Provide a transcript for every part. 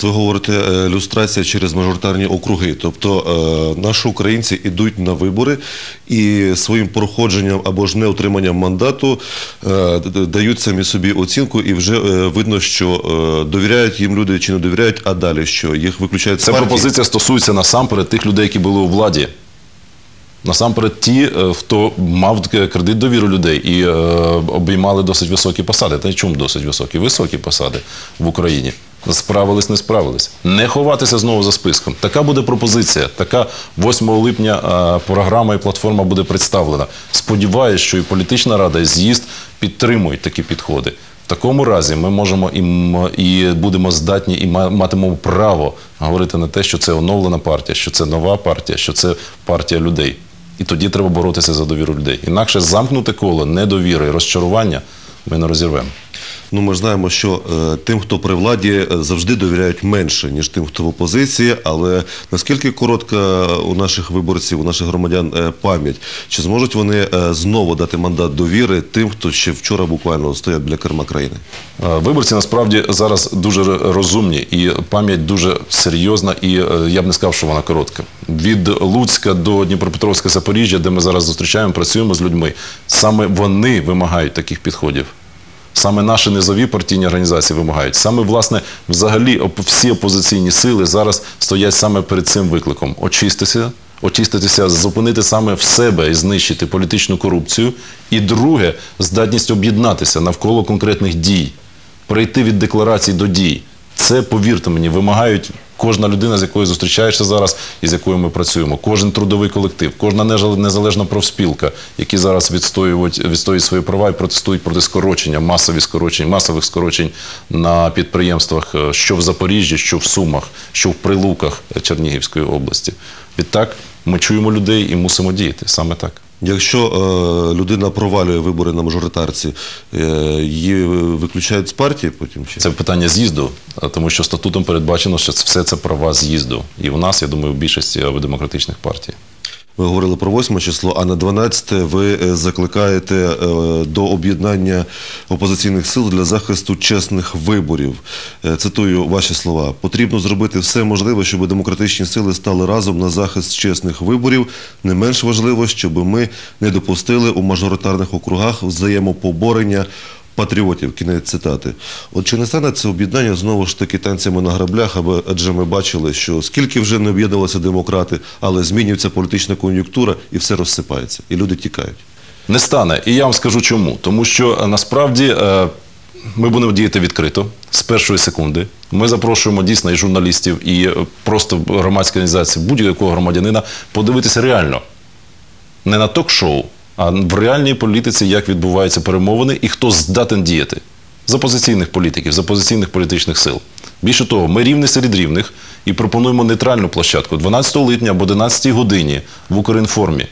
От ви говорите е, люстрація через мажоритарні округи. Тобто е, наші українці йдуть на вибори і своїм проходженням або ж неотриманням мандату е, дають самі собі оцінку, і вже видно, що довіряють їм люди чи не довіряють, а далі що їх виключають Ця пропозиція стосується насамперед тих людей, які були у владі. Насамперед, ті, хто мав кредит довіру людей і е, обіймали досить високі посади. Та й чому досить високі? Високі посади в Україні. Справились, не справились. Не ховатися знову за списком. Така буде пропозиція. Така 8 липня е, програма і платформа буде представлена. Сподіваюсь, що і політична рада, і з'їзд підтримують такі підходи. В такому разі ми можемо і, і будемо здатні і ма- матимемо право говорити на те, що це оновлена партія, що це нова партія, що це партія людей. І тоді треба боротися за довіру людей. Інакше замкнуте коло недовіри і розчарування ми не розірвемо. Ну, ми знаємо, що е, тим, хто при владі, е, завжди довіряють менше, ніж тим, хто в опозиції. Але наскільки коротка у наших виборців, у наших громадян е, пам'ять, чи зможуть вони знову дати мандат довіри тим, хто ще вчора буквально стояв біля керма країни? Виборці насправді зараз дуже розумні і пам'ять дуже серйозна, і я б не сказав, що вона коротка. Від Луцька до Дніпропетровська Запоріжжя, де ми зараз зустрічаємо, працюємо з людьми. Саме вони вимагають таких підходів. Саме наші низові партійні організації вимагають. Саме, власне, взагалі всі опозиційні сили зараз стоять саме перед цим викликом: очиститися, очиститися, зупинити саме в себе і знищити політичну корупцію. І друге, здатність об'єднатися навколо конкретних дій, перейти від декларацій до дій. Це, повірте мені, вимагають кожна людина, з якою зустрічаєшся зараз і з якою ми працюємо, кожен трудовий колектив, кожна незалежна профспілка, які зараз відстоюють, відстоюють свої права і протестують проти скорочення, масові скорочень, масових скорочень на підприємствах, е, що в Запоріжжі, що в Сумах, що в Прилуках Чернігівської області. Відтак ми чуємо людей і мусимо діяти саме так. Якщо е, людина провалює вибори на мажоритарці, е, її виключають з партії потім чи Це питання з'їзду, тому що статутом передбачено, що все це права з'їзду. І в нас, я думаю, в більшості демократичних партій. Ви говорили про 8 число, а на 12 ви е, закликаєте е, до об'єднання опозиційних сил для захисту чесних виборів. Е, Цитую ваші слова: потрібно зробити все можливе, щоб демократичні сили стали разом на захист чесних виборів. Не менш важливо, щоб ми не допустили у мажоритарних округах взаємопоборення. Патріотів, кінець цитати. От чи не стане це об'єднання знову ж таки танцями на граблях, аби адже ми бачили, що скільки вже не об'єднувалися демократи, але змінюється політична кон'юнктура і все розсипається, і люди тікають. Не стане. І я вам скажу чому. Тому що е, насправді е, ми будемо діяти відкрито з першої секунди. Ми запрошуємо дійсно і журналістів, і е, просто громадські організації, будь-якого громадянина подивитися реально. Не на ток-шоу, а в реальній політиці, як відбуваються перемовини і хто здатен діяти. З опозиційних політиків, з опозиційних політичних сил. Більше того, ми рівні серед рівних і пропонуємо нейтральну площадку 12 липня об 11 годині в Укрінформі.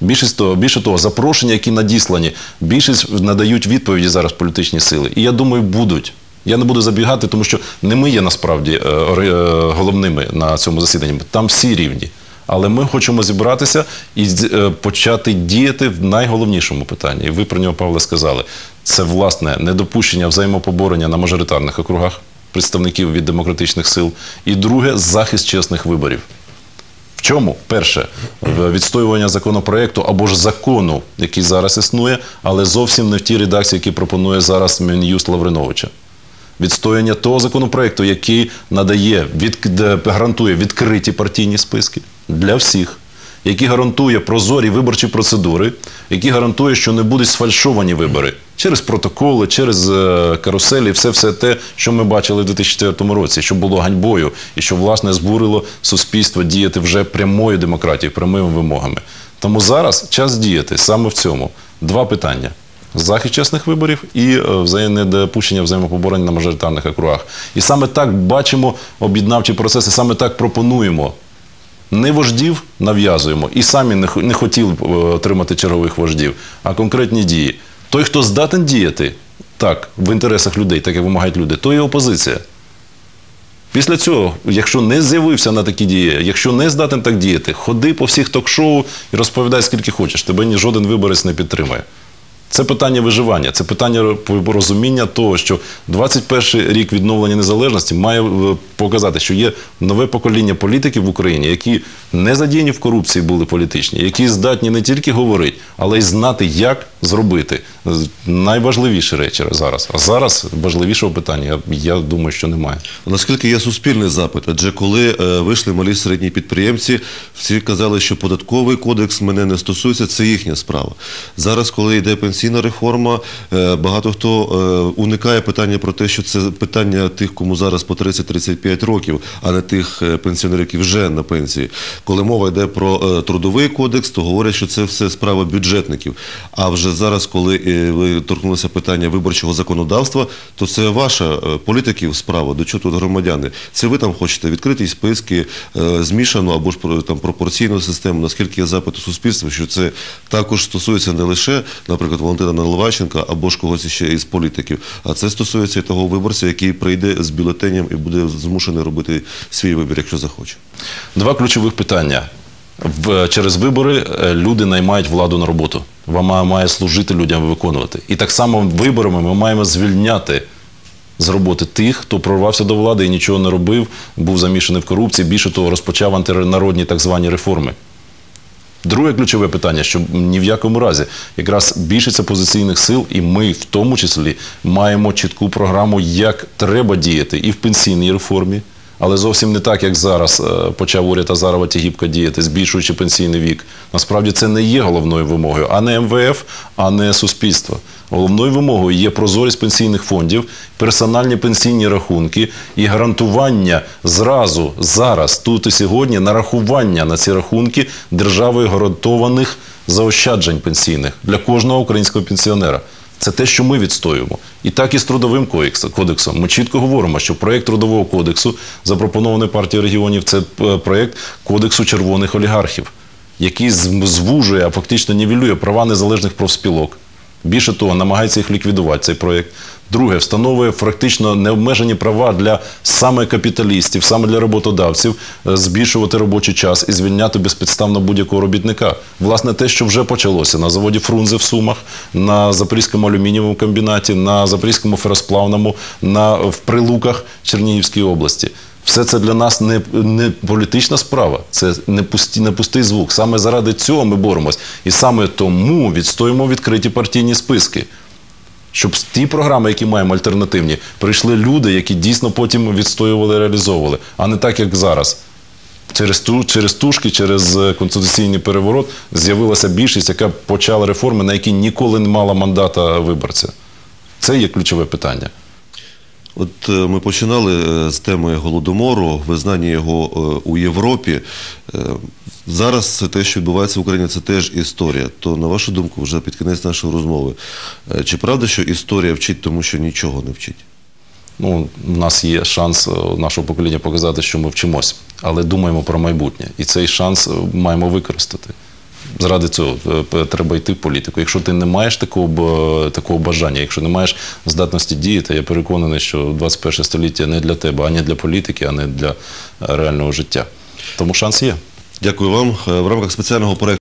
Більшість того, більше того, запрошення, які надіслані, більшість надають відповіді зараз політичні сили. І я думаю, будуть. Я не буду забігати, тому що не ми є насправді е, е, головними на цьому засіданні. Там всі рівні. Але ми хочемо зібратися і е, почати діяти в найголовнішому питанні. І ви про нього, Павле, сказали. Це власне недопущення взаємопоборення на мажоритарних округах представників від демократичних сил. І друге захист чесних виборів. В чому? Перше, відстоювання законопроекту або ж закону, який зараз існує, але зовсім не в тій редакції, які пропонує зараз Мін'юст Лавриновича. Відстояння того законопроекту, який надає, від, гарантує відкриті партійні списки для всіх, який гарантує прозорі виборчі процедури, який гарантує, що не будуть сфальшовані вибори через протоколи, через е, каруселі, все все те, що ми бачили в 2004 році, що було ганьбою і що власне збурило суспільство діяти вже прямою демократією, прямими вимогами. Тому зараз час діяти саме в цьому. Два питання. Захист чесних виборів і е, недопущення взаємопоборень на мажоритарних округах. І саме так бачимо об'єднавчі процеси, саме так пропонуємо. Не вождів нав'язуємо і самі не, не хотіли е, отримати чергових вождів, а конкретні дії. Той, хто здатен діяти так, в інтересах людей, так як вимагають люди, то є опозиція. Після цього, якщо не з'явився на такі дії, якщо не здатен так діяти, ходи по всіх ток-шоу і розповідай, скільки хочеш. Тебе ні жоден виборець не підтримає. Це питання виживання, це питання розуміння того, що 21 рік відновлення незалежності має е, показати, що є нове покоління політиків в Україні, які не задіяні в корупції були політичні, які здатні не тільки говорити, але й знати, як зробити найважливіші речі зараз. А зараз важливішого питання, я, думаю, що немає. Наскільки є суспільний запит? Адже коли е, вийшли малі середні підприємці, всі казали, що податковий кодекс мене не стосується, це їхня справа. Зараз, коли йде пенсійна реформа, е, багато хто е, уникає питання про те, що це питання тих, кому зараз по 30-35 років, а не тих е, пенсіонерів, які вже на пенсії. Коли мова йде про трудовий кодекс, то говорять, що це все справа бюджетників. А вже зараз, коли ви торкнулися питання виборчого законодавства, то це ваша політиків справа. До чого тут громадяни? Це ви там хочете відкриті списки, змішану або ж там пропорційну систему. Наскільки є запит у суспільства, що це також стосується не лише, наприклад, Валентина Наливайченка або ж когось ще із політиків, а це стосується і того виборця, який прийде з бюлетенем і буде змушений робити свій вибір, якщо захоче. Два ключових питання. Через вибори е, люди наймають владу на роботу. Вона має служити людям виконувати. І так само виборами ми маємо звільняти з роботи тих, хто прорвався до влади і нічого не робив, був замішаний в корупції, більше того, розпочав антинародні так звані реформи. Друге ключове питання, що ні в якому разі. Якраз більшість опозиційних сил, і ми в тому числі маємо чітку програму, як треба діяти і в пенсійній реформі, але зовсім не так, як зараз е, почав уряд Азарова Тігіпка діяти, збільшуючи пенсійний вік. Насправді це не є головною вимогою, а не МВФ, а не суспільство. Головною вимогою є прозорість пенсійних фондів, персональні пенсійні рахунки і гарантування зразу, зараз, тут і сьогодні, нарахування на ці рахунки державою гарантованих заощаджень пенсійних для кожного українського пенсіонера. Це те, що ми відстоюємо. І так і з трудовим кодексом. Ми чітко говоримо, що проєкт трудового кодексу, запропонований партією регіонів, це е, проєкт кодексу червоних олігархів, який звужує, а фактично нівелює права незалежних профспілок. Більше того, намагається їх ліквідувати цей проєкт. Друге, встановлює фактично необмежені права для саме капіталістів, саме для роботодавців, е, збільшувати робочий час і звільняти безпідставно будь-якого робітника. Власне, те, що вже почалося на заводі Фрунзе в Сумах, на Запорізькому алюмінієвому комбінаті, на Запорізькому феросплавному, на в Прилуках Чернігівської області. Все це для нас не, не політична справа, це не, пусті, не пустий звук. Саме заради цього ми боремось. І саме тому відстоїмо відкриті партійні списки. Щоб ті програми, які маємо альтернативні, прийшли люди, які дійсно потім відстоювали, реалізовували, а не так, як зараз. Через, ту, через тушки, через е, конституційний переворот з'явилася більшість, яка почала реформи, на які ніколи не мала мандата виборця. Це є ключове питання. От е, ми починали е, з теми голодомору, визнання його е, у Європі. Зараз те, що відбувається в Україні, це теж історія. То, на вашу думку, вже під кінець нашої розмови, чи правда, що історія вчить тому, що нічого не вчить? Ну, у нас є шанс нашого покоління показати, що ми вчимось, але думаємо про майбутнє. І цей шанс маємо використати. Заради цього е, треба йти в політику. Якщо ти не маєш такого, такого бажання, якщо не маєш здатності діяти, я переконаний, що 21 століття не для тебе, ані для політики, а не для е, реального життя. Тому шанс є. Дякую вам. Е, В рамках спеціального проекту.